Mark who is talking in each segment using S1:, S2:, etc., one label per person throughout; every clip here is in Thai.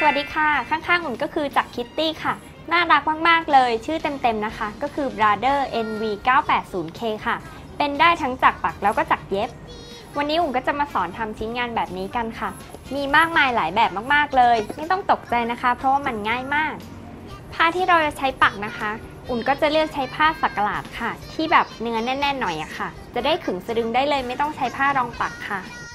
S1: สวัสดีค่ะ ข้างๆอุ่นก็คือจากคิตตี้ค่ะ น่ารักมาก ๆ เลย ชื่อเต็ม ๆ นะคะ ก็คือ Brother NV 980K ค่ะ เป็นได้ทั้งจักรปักแล้วก็จักรเย็บ วันนี้อุ่นก็จะมาสอนทำชิ้นงานแบบนี้กันค่ะ มีมากมายหลายแบบมากๆเลย ไม่ต้องตกใจนะคะ เพราะว่ามันง่ายมาก ผ้าที่เราจะใช้ปักนะคะ อุ่นก็จะเลือกใช้ผ้าสักหลาดค่ะ ที่แบบเนื้อแน่น ๆ หน่อยอะค่ะ จะได้ขึงสะดึงได้เลย ไม่ต้องใช้ผ้ารองปักค่ะ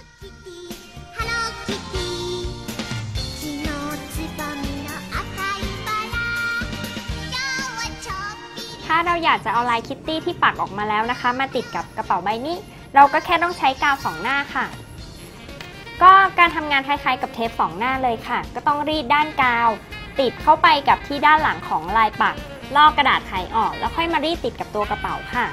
S1: ถ้าเราอยากจะเอาลายคิตตี้ที่ปักออกมาแล้วนะคะ มาติดกับกระเป๋าใบนี้ เราก็แค่ต้องใช้กาวสองหน้าค่ะ ก็การทำงานคล้ายๆ กับเทปสองหน้าเลยค่ะ ก็ต้องรีดด้านกาว ติดเข้าไปกับที่ด้านหลังของลายปักลอกกระดาษไขออก แล้วค่อยมารีดติดกับตัวกระเป๋าค่ะ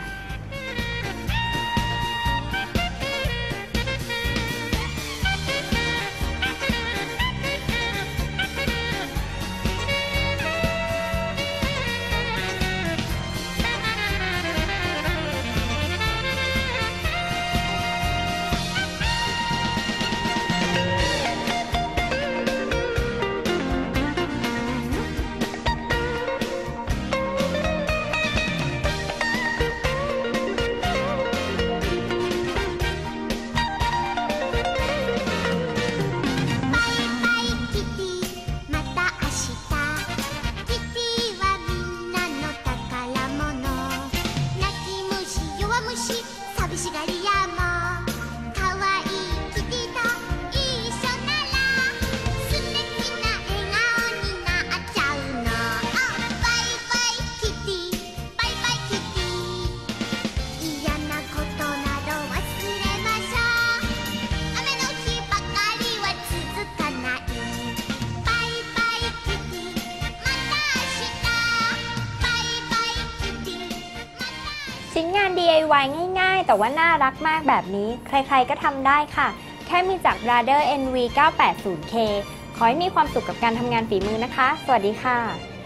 S1: ชิ้นงาน DIY ง่ายๆ แต่ว่าน่ารักมากแบบนี้ ใครๆก็ทำได้ค่ะ แค่มีจาก Brother NV 980K ขอให้มีความสุขกับการทำงานฝีมือนะคะ สวัสดีค่ะ